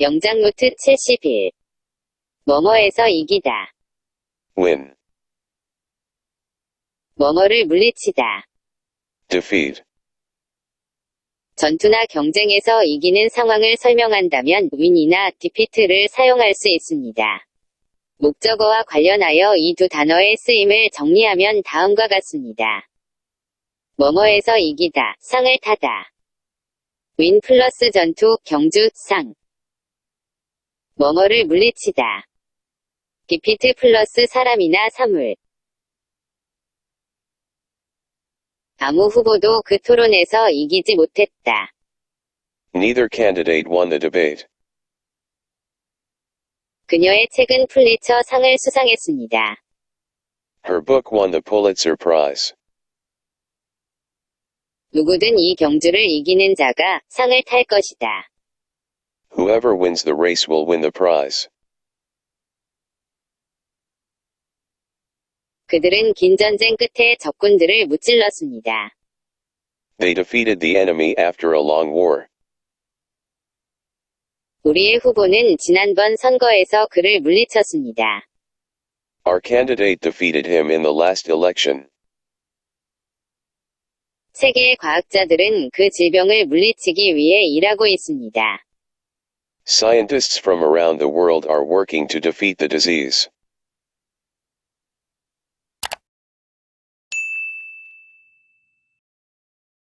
영장 노트 71. 뭐뭐에서 이기다. win, 뭐뭐를 물리치다. defeat, 전투나 경쟁에서 이기는 상황을 설명한다면 win이나 defeat를 사용할 수 있습니다. 목적어와 관련하여 이 두 단어의 쓰임을 정리하면 다음과 같습니다. 뭐뭐에서 이기다, 상을 타다. 윈 플러스 전투, 경주, 상. 뭐뭐를 물리치다. 디피트 플러스 사람이나 사물. 아무 후보도 그 토론에서 이기지 못했다. neither candidate won the debate. 그녀의 책은 풀리처 상을 수상했습니다. Her book won the Pulitzer Prize. 누구든 이 경주를 이기는 자가 상을 탈 것이다. Whoever wins the race will win the prize. 그들은 긴 전쟁 끝에 적군들을 무찔렀습니다. They defeated the enemy after a long war. 우리의 후보는 지난번 선거에서 그를 물리쳤습니다. Our candidate defeated him in the last election. 세계의 과학자들은 그 질병을 물리치기 위해 일하고 있습니다. Scientists from around the world are working to defeat the disease.